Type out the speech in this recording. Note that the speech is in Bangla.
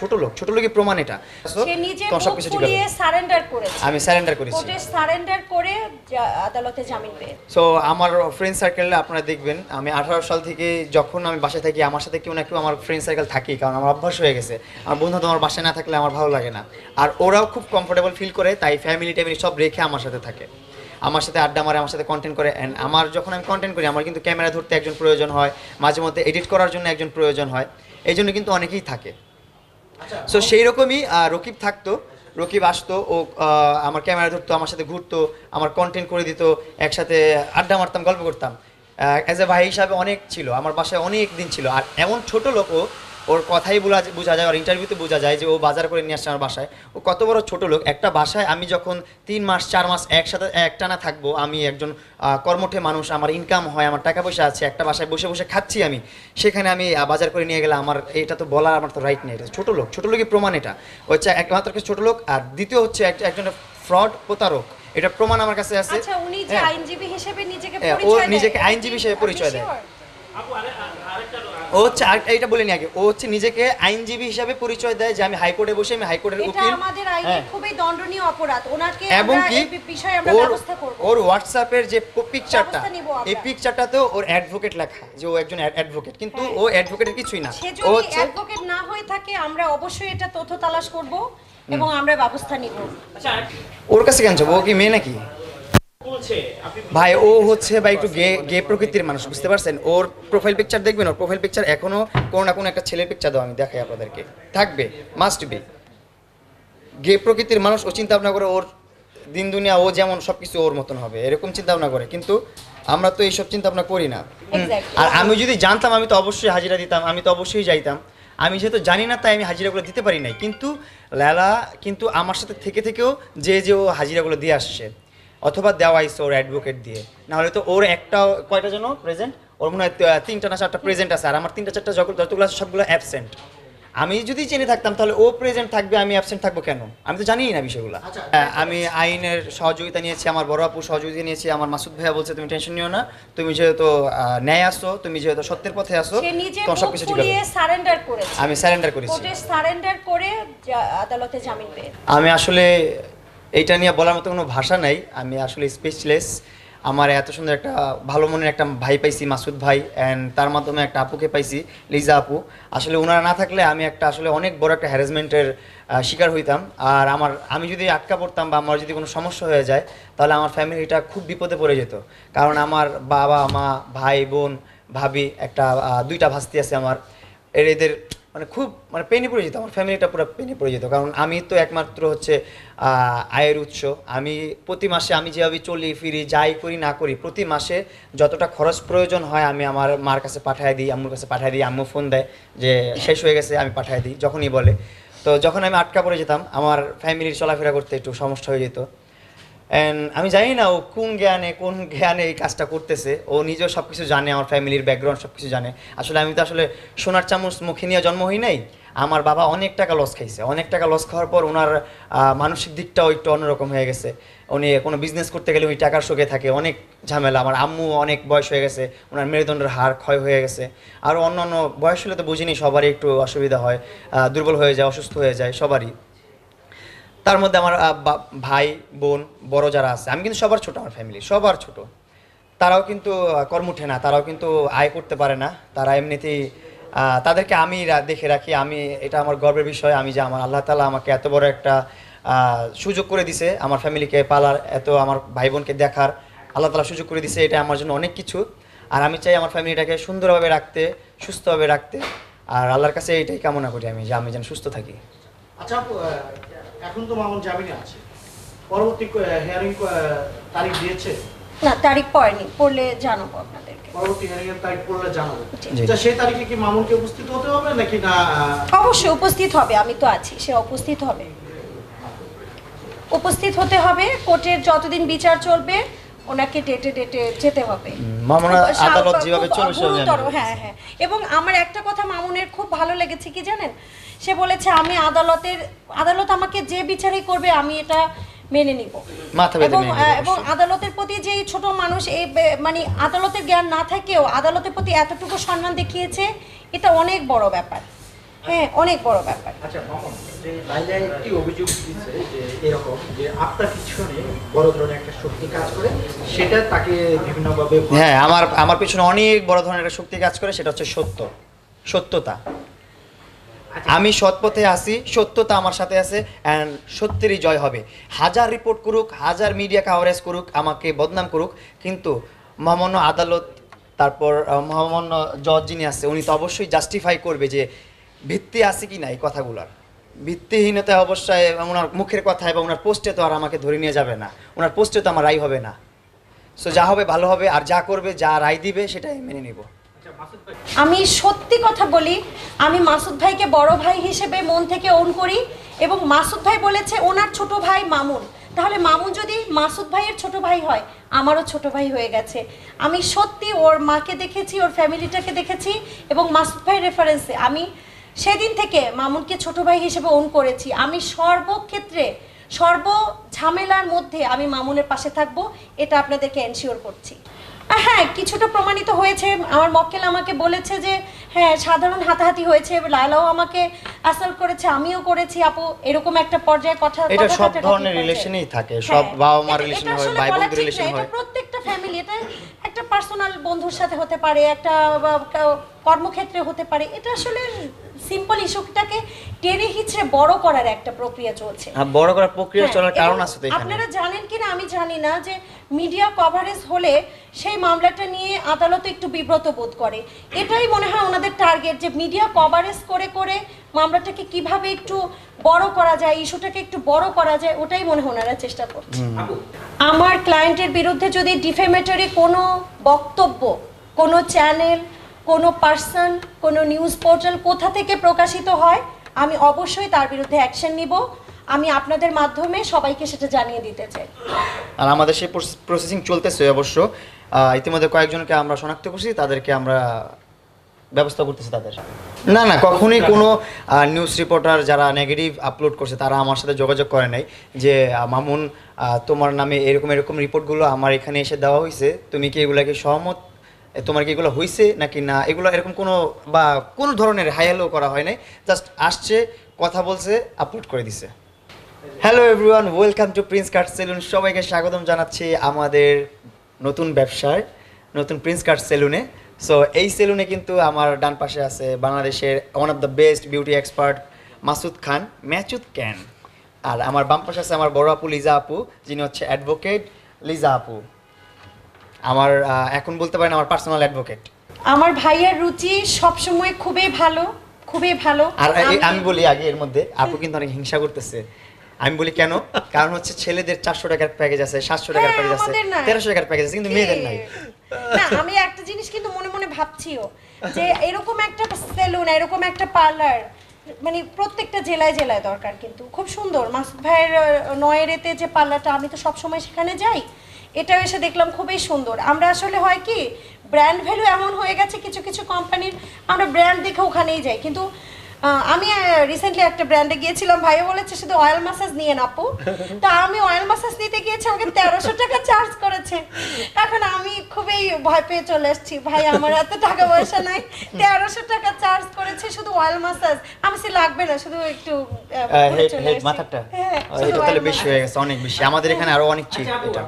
ছোট লোক ছোট লোকের প্রমাণ এটা। সে নিজে তোমার সবকিছু ঠিক হবে ফুলিয়ে সারেন্ডার করেছে। আমি কোর্টে সারেন্ডার করে আদালতে জামিন পেয়ে। সো আমার ফ্রেন্ড সার্কেলে আপনারা দেখবেন আমি আঠারো সাল থেকে যখন আমি বাসায় থাকি আমার সাথে কেউ না কেউ আমার ফ্রেন্ড সার্কেল থাকেই কারণ আমার অভ্যাস হয়ে গেছে। আমার বন্ধু তোমার বাসায় না থাকলে আমার ভালো লাগে না। আর ওরাও খুব কমফোর্টেবল ফিল করে তাই ফ্যামিলি ট্যামিলি সব রেখে আমার সাথে থাকে। আমার সাথে আড্ডা মারে আমার সাথে কন্টেন্ট করে অ্যান্ড আমার যখন আমি কন্টেন্ট করি আমার কিন্তু ক্যামেরা ধরতে একজন প্রয়োজন হয়। মাঝে মধ্যে এডিট করার জন্য একজন প্রয়োজন হয়। এই জন্য কিন্তু অনেকেই থাকে। সো সেই রকমই আহ, রকিব থাকতো রকিব আসতো ও আহ, আমার ক্যামেরা ধরতো আমার সাথে ঘুরতো আমার কন্টেন্ট করে দিত একসাথে আড্ডা মারতাম গল্প করতাম। অ্যাজ এ ভাই হিসাবে অনেক ছিল আমার বাসায় অনেক দিন ছিল। আর এমন ছোট লোক ও ওর কথাই বোঝা বোঝা যায় আর ইন্টারভিউতে বোঝা যায় যে ও বাজার করে নিয়ে আসছে আমার বাসায়। ও কত বড় ছোট লোক। একটা বাসায় আমি যখন তিন মাস চার মাস একসাথে একটানা থাকব আমি একজন কর্মঠে মানুষ আমার ইনকাম হয় আমার টাকা পয়সা আছে একটা বাসায় বসে বসে খাচ্ছি আমি। সেখানে আমি বাজার করে নিয়ে গেলে আমার এটা তো বলার আমার তো রাইট নেই এটা ছোট লোক। ছোট লোকের প্রমাণ এটা। হচ্ছে একমাত্র ছোট লোক আর দ্বিতীয় হচ্ছে এক- একজন ফ্রড প্রতারক। এটা প্রমাণ আমার কাছে আছে। আচ্ছা উনি যে হ্যাঁ। আইনজীবী হিসেবে নিজেকে হ্যাঁ, ও পরিচয় দেয়, নিজেকে এটা আইনজীবী হিসেবে পরিচয় দেয়। sure? ও হচ্ছে আর এইটা বলিনি আগে ও হচ্ছে নিজেকে আইনজীবী হিসাবে পরিচয় দেয় যে আমি হাইকোর্টে বসে আমি হাইকোর্টের এটা উকিল। আমাদের আইনে হ্যাঁ। খুবই দণ্ডনীয় অপরাধ। ওনাকে এবং আমরা কি? এই বিষয়ে আমরা ওর ব্যবস্থা করব। ওর হোয়াটসঅ্যাপের যে পিকচারটা ব্যবস্থা নিবো আমরা। এই পিকচারটাতেও ওর অ্যাডভোকেট লেখা যে ও একজন অ্যাডভোকেট কিন্তু হ্যাঁ। ও অ্যাডভোকেটের কিছুই না। সে ও যদি হচ্ছে অ্যাডভোকেট না হয়ে থাকে আমরা অবশ্যই এটা তথ্য তালাশ করব এবং আমরা ব্যবস্থা নিব। আচ্ছা ওর কাছে কেন যাব? ও কি মেয়ে নাকি? ভাই ও হচ্ছে ভাই একটু গে গে প্রকৃতির মানুষ বুঝতে পারছেন? ওর প্রোফাইল পিকচার দেখবেন ওর প্রোফাইল পিকচার এখনও কোনো না কোনো একটা ছেলের পিকচার দাও আমি দেখাই আপনাদেরকে। থাকবে মাস্ট বি গে প্রকৃতির মানুষ ও চিন্তা ভাবনা করে ওর দিন দুনিয়া ও যেমন সব কিছু ওর মতন হবে এরকম চিন্তা ভাবনা করে। কিন্তু আমরা তো এইসব চিন্তা ভাবনা করি না। আর আমি যদি জানতাম আমি তো অবশ্যই হাজিরা দিতাম আমি তো অবশ্যই যাইতাম। আমি যেহেতু জানি না তাই আমি হাজিরাগুলো দিতে পারি নাই। কিন্তু লালা কিন্তু আমার সাথে থেকে থেকেও যে যে ও হাজিরাগুলো দিয়ে আসছে। অথবা দেওয়া হয়েছে ওর অ্যাডভোকেট দিয়ে। নাহলে তো ওর একটা কয়টা যেন প্রেজেন্ট ওর মনে হয় তিনটা না চারটা প্রেজেন্ট আছে। আর আমার তিনটা চারটা যত যতগুলো আছে সবগুলো অ্যাবসেন্ট আমি যদি জেনে থাকতাম তাহলে ও প্রেজেন্ট থাকবে আমি অ্যাবসেন্ট থাকব কেন? আমি তো জানিই না বিষয়গুলো। হ্যাঁ, আমি আইনের সহযোগিতা নিয়েছি আমার বড় আপু সহযোগিতা নিয়েছি আমার মাসুদ ভাইয়া বলছে তুমি টেনশন নিও না। তুমি যেহেতু ন্যায় আসো তুমি যেহেতু সত্যের পথে আসো তোমার সবকিছু ঠিক হবে। ফুলিয়ে সারেন্ডার আমি স্যারেন্ডার করেছি। সারেন্ডার করে আদালতে জামিন পেয়ে আমি আসলে এইটা নিয়ে বলার মতো কোনো ভাষা নাই। আমি আসলে স্পেশলেস আমার এত সুন্দর একটা ভালো মনের একটা ভাই পাইছি, মাসুদ ভাই অ্যান্ড তার মাধ্যমে একটা আপুকে পাইছি, লিজা আপু। আসলে ওনারা না থাকলে আমি একটা আসলে অনেক বড় একটা হ্যারাসমেন্টের শিকার হইতাম। আর আমার, আমি যদি আটকা পড়তাম বা আমার যদি কোনো সমস্যা হয়ে যায়, তাহলে আমার ফ্যামিলিটা খুব বিপদে পড়ে যেত। কারণ আমার বাবা, মা, ভাই, বোন, ভাবি, একটা দুইটা ভাস্তি আছে আমার। এদের মানে খুব মানে পেনে পড়ে যেত, আমার ফ্যামিলিটা পুরো পেনে পড়ে যেত। কারণ আমি তো একমাত্র হচ্ছে আয়ের উৎস। আমি প্রতি মাসে আমি যেভাবে চলি, ফিরি, যাই করি, না করি, প্রতি মাসে যতটা খরচ প্রয়োজন হয়, আমি আমার মার কাছে পাঠিয়ে দিই, আম্মুর কাছে পাঠিয়ে দিই, আম্মু ফোন দেয় যে, শেষ হয়ে গেছে, আমি পাঠিয়ে দিই, যখনই বলে। তো যখন আমি আটকা পড়ে যেতাম, আমার ফ্যামিলির চলাফেরা করতে একটু সমস্যা হয়ে যেত। আমি জানি না ও কোন জ্ঞানে কোন জ্ঞানে এই কাজটা করতেছে। ও নিজেও সব কিছু জানে, আমার ফ্যামিলির ব্যাকগ্রাউন্ড সব কিছু জানে। আসলে আমি তো আসলে সোনার চামচ মুখে নিয়ে জন্ম হই নাই। আমার বাবা অনেক টাকা লস খাইছে। অনেক টাকা লস খাওয়ার পর ওনার মানসিক দিকটাও একটু অন্যরকম হয়ে গেছে। উনি কোনো বিজনেস করতে গেলে ওই টাকার শোকে থাকে। অনেক ঝামেলা। আমার আম্মু অনেক বয়স হয়ে গেছে। ওনার মেরুদণ্ডের হার ক্ষয় হয়ে গেছে। আর অন্য অন্য বয়স হলে তো বুঝিনি, সবারই একটু অসুবিধা হয়। দুর্বল হয়ে যায়, অসুস্থ হয়ে যায়, সবারই। তার মধ্যে আমার ভাই বোন বড় যারা আছে আমি কিন্তু সবার ছোট আমার ফ্যামিলি সবার ছোট। তারাও কিন্তু আহ, কর্মঠে না তারাও কিন্তু আয় করতে পারে না। তারা এমনিতেই তাদেরকে আমি দেখে রাখি আমি এটা আমার গর্বের বিষয় আমি যে আমার আল্লাহ তালা আমাকে এত বড় একটা সুযোগ করে দিছে আমার ফ্যামিলিকে পালার এত আমার ভাই বোনকে দেখার আল্লাহ তালা সুযোগ করে দিছে এটা আমার জন্য অনেক কিছু। আর আমি চাই আমার ফ্যামিলিটাকে সুন্দরভাবে রাখতে সুস্থভাবে রাখতে। আর আল্লাহর কাছে এটাই কামনা করি আমি যে আমি যেন সুস্থ থাকি। আচ্ছা এখন তো মামুন জামিনে আছে। পরবর্তী হিয়ারিং তারিখ দিয়েছে? না তারিখ পড়েনি পড়লে জানাব আপনাদেরকে। পরবর্তী হিয়ারিং এর তারিখ পড়লে জানাব। আচ্ছা সেই তারিখে কি মামুনকে উপস্থিত হতে হবে নাকি না অবশ্যই উপস্থিত হবে আমি তো আছি সে উপস্থিত হবে। উপস্থিত হতে হবে কোর্টের যতদিন বিচার চলবে ওনাকে ডেটে ডেটে যেতে হবে। মামুনা আদালত যেভাবে গুরুতর, হ্যাঁ হ্যাঁ। এবং আমার একটা কথা মামুনের খুব ভালো লেগেছে কি জানেন? সে বলেছে আমি আদালতের আদালত আমাকে যে বিচারই করবে আমি এটা মেনে নিব। এবং এবং আদালতের প্রতি যে ছোট মানুষ এই মানে আদালতের জ্ঞান না থাকেও আদালতের প্রতি এতটুকু সম্মান দেখিয়েছে এটা অনেক বড় ব্যাপার। হ্যাঁ অনেক বড় ব্যাপার। আচ্ছা লাইলা একটি অভিযোগ দিচ্ছে যে এরকম যে আপনার পিছনে বড় ধরনের একটা শক্তি কাজ করে সেটা তাকে বিভিন্নভাবে হ্যাঁ আমার আমার পিছনে অনেক বড় ধরনের একটা শক্তি কাজ করে সেটা হচ্ছে সত্য সত্যতা। আচ্ছা, আমি সৎ পথে আসি সত্যতা আমার সাথে আছে অ্যান্ড সত্যেরই জয় হবে। হাজার রিপোর্ট করুক হাজার মিডিয়া কাভারেজ করুক আমাকে বদনাম করুক কিন্তু মহামান্য আদালত তারপর আহ, মহামান্য জজ যিনি আছে উনি তো অবশ্যই জাস্টিফাই করবে যে ভিত্তি আছে কি না এই কথাগুলোর? ভিত্তিহীনতা অবশ্যই ওনার মুখের কথা এবং ওনার পোস্টে তো আর আমাকে ধরে নিয়ে যাবে না। ওনার পোস্টে তো আমার রায় হবে না। সো যা হবে ভালো হবে আর যা করবে, যা রায় দিবে, সেটাই মেনে নিব। আমি সত্যি কথা বলি, আমি মাসুদ ভাইকে বড় ভাই হিসেবে মন থেকে ওন করি এবং মাসুদ ভাই বলেছে, ওনার ছোট ভাই মামুন। তাহলে মামুন যদি মাসুদ ভাইয়ের ছোট ভাই হয়, আমারও ছোট ভাই হয়ে গেছে। আমি সত্যি ওর মাকে দেখেছি, ওর ফ্যামিলিটাকে দেখেছি এবং মাসুদ ভাই রেফারেন্সে আমি সেদিন থেকে মামুনকে ছোট ভাই হিসেবে ওন করেছি। আমি সর্বক্ষেত্রে সর্ব ঝামেলার মধ্যে আমি মামুনের পাশে থাকব এটা আপনাদেরকে এনশিওর করছি। হ্যাঁ কিছুটা প্রমাণিত হয়েছে। আমার মক্কেল আমাকে বলেছে যে হ্যাঁ সাধারণ হাতাহাতি হয়েছে লায়লাও আমাকে আসল করেছে আমিও করেছি। আপু এরকম একটা পর্যায়ে কথা এটা সব ধরনের। রিলেশনেই থাকে হ্যাঁ, সব বাবা মার রিলেশন হয় ভাই বলা বোনদের ঠিক না, রিলেশন হয়। প্রত্যেকটা ফ্যামিলি এটা একটা পার্সোনাল বন্ধুর সাথে হতে পারে একটা কর্মক্ষেত্রে হতে পারে। এটা আসলে সিম্পল ইস্যুটাকে টেনে হিচড়ে বড় করার একটা প্রক্রিয়া চলছে। হ্যাঁ, বড় করার প্রক্রিয়া হ্যাঁ, চলার কারণ আছে তো আপনারা জানেন কিনা আমি জানি না যে মিডিয়া কভারেজ হলে সেই মামলাটা নিয়ে আদালত একটু বিব্রত বোধ করে। এটাই মনে হয় ওনাদের টার্গেট যে মিডিয়া কভারেজ করে করে মামলাটাকে কীভাবে একটু বড় করা যায় ইস্যুটাকে একটু বড় করা যায় ওটাই মনে হয় ওনারা চেষ্টা করছে আমার ক্লায়েন্টের বিরুদ্ধে যদি ডিফেমেটরি কোনো বক্তব্য কোনো চ্যানেল কোনো পার্সন কোনো নিউজ পোর্টাল কোথা থেকে প্রকাশিত হয়, আমি অবশ্যই তার বিরুদ্ধে অ্যাকশন নিব। আমি আপনাদের মাধ্যমে সবাইকে সেটা জানিয়ে দিতে চাই। আর আমাদের সেই প্রসেসিং চলতেছে অবশ্য। ইতিমধ্যে কয়েকজনকে আমরা শনাক্ত করছি, তাদেরকে আমরা ব্যবস্থা করতেছি তাদের। না না, কখনোই কোনো নিউজ রিপোর্টার যারা নেগেটিভ আপলোড করছে, তারা আমার সাথে যোগাযোগ করে নাই যে মামুন তোমার নামে এরকম এরকম রিপোর্টগুলো আমার এখানে এসে দেওয়া হয়েছে। তুমি কি এগুলাকে সহমত তোমার কি এগুলো হয়েছে নাকি না? এগুলো এরকম কোনো বা কোনো ধরনের হাইয়ালো করা হয় নাই। জাস্ট আসছে, কথা বলছে আপলোড করে দিছে। Hello everyone welcome to prince card salon সবাইকে স্বাগতম জানাচ্ছি আমাদের নতুন ব্যবসায় নতুন প্রিন্স কার্ড সেলুনে সো এই সেলুনে কিন্তু আমার ডান পাশে আছে বাংলাদেশের one of the best beauty expert Masud Khan ম্যাচুদ ক্যান আর আমার বাম পাশে আছে আমার বড় আপু লিজা আপু, যিনি হচ্ছে অ্যাডভোকেট লিজা আপু। আমার এখন বলতে পারেন আমার পার্সোনাল অ্যাডভোকেট আমার ভাইয়ের রুচি সবসময় খুবই ভালো খুবই ভালো। আর আমি- বলি আগে এর মধ্যে আপু কিন্তু অনেক হিংসা করতেছে। আমি বলি কেন? কারণ হচ্ছে ছেলেদের চারশো টাকার প্যাকেজ আছে সাতশো টাকার প্যাকেজ আছে। তেরোশো টাকার প্যাকেজ আছে কিন্তু মেয়েদের নাই। না আমি একটা জিনিস কিন্তু মনে মনে ভাবছিও যে এরকম একটা সেলুন এরকম একটা পার্লার মানে প্রত্যেকটা জেলায় জেলায় দরকার কিন্তু। খুব সুন্দর। মাসুদ ভাইয়ের নয়েরেতে যে পার্লারটা আমি তো সবসময় সেখানে যাই। এটাও এসে দেখলাম খুবই সুন্দর। আমরা আসলে হয় কি ব্র্যান্ড ভ্যালু এমন হয়ে গেছে কিছু কিছু কোম্পানির আমরা ব্র্যান্ড দেখে ওখানেই যাই। কিন্তু আমি রিসেন্টলি একটা ব্র্যান্ডে গিয়েছিলাম ভাইও বলেছে শুধু অয়েল মাসাজ নিয়ে নাপু তা আমি অয়েল মাসাজ নিতে গিয়েছি আমাকে তেরোশো টাকা চার্জ করেছে। এখন আমি খুবই ভয় পেয়ে চলে এসেছি ভাই আমার এত টাকা পয়সা নাই তেরোশো টাকা চার্জ করেছে শুধু অয়েল মাসাজ আমি সে লাগবে না শুধু একটু মাথাটা। হ্যাঁ, বেশি হয়ে গেছে অনেক বেশি। আমাদের এখানে আরও অনেক চিপ আচ্ছা এটা।